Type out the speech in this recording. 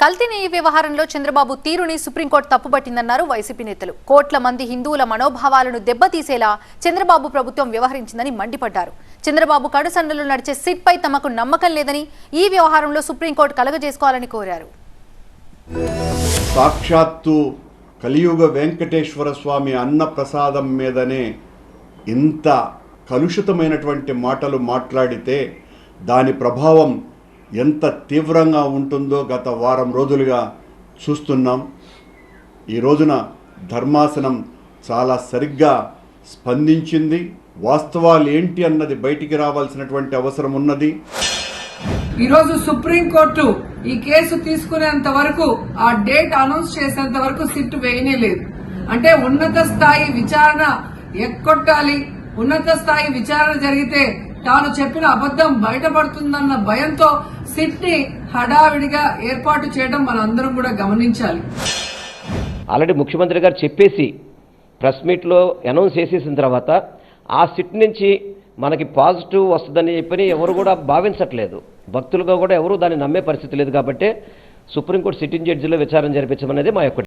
కల్తీ నెయ్యి వ్యవహారంలో చంద్రబాబు తీరుని సుప్రీంకోర్టు తప్పుపట్టిందన్నారు వైసీపీ నేతలు. కోట్ల మంది హిందువుల మనోభావాలను దెబ్బతీసేలా చంద్రబాబు ప్రభుత్వం వ్యవహరించిందని మండిపడ్డారు. చంద్రబాబు కడుసండలు నడిచే సిట్పై తమకు నమ్మకం లేదని ఈ వ్యవహారంలో సుప్రీంకోర్టు కలగజేసుకోవాలని కోరారు. సాక్షాత్తు కలియుగ వెంకటేశ్వర స్వామి అన్న ప్రసాదం మీదనే ఇంత కలుషితమైనటువంటి మాటలు మాట్లాడితే దాని ప్రభావం ఎంత తీవ్రంగా ఉంటుందో గత వారం రోజులుగా చూస్తున్నాం. ఈ రోజున ధర్మాసనం చాలా సరిగ్గా స్పందించింది. వాస్తవాలు ఏంటి అన్నది బయటికి రావాల్సినటువంటి అవసరం ఉన్నది. ఈరోజు సుప్రీంకోర్టు ఈ కేసు తీసుకునేంత వరకు ఆ డేట్ అనౌన్స్ చేసేంత వరకు సిట్ వేయనే లేదు. అంటే ఉన్నత స్థాయి విచారణ ఎక్కొట్టాలి. ఉన్నత స్థాయి విచారణ జరిగితే తాను చెప్పిన అబద్ధం బయటపడుతుందన్న భయంతో సిట్ని హడావిడిగా ఏర్పాటు చేయడం మనందరం కూడా గమనించాలి. ఆల్రెడీ ముఖ్యమంత్రి గారు చెప్పేసి ప్రెస్ మీట్లో అనౌన్స్ చేసేసిన తర్వాత ఆ సిట్ నుంచి మనకి పాజిటివ్ వస్తుందని చెప్పని ఎవరు కూడా భావించట్లేదు. భక్తులుగా కూడా ఎవరు దాన్ని నమ్మే పరిస్థితి లేదు కాబట్టి సుప్రీంకోర్టు సిట్టింగ్ జడ్జిలో విచారణ జరిపించమనేది మా యొక్క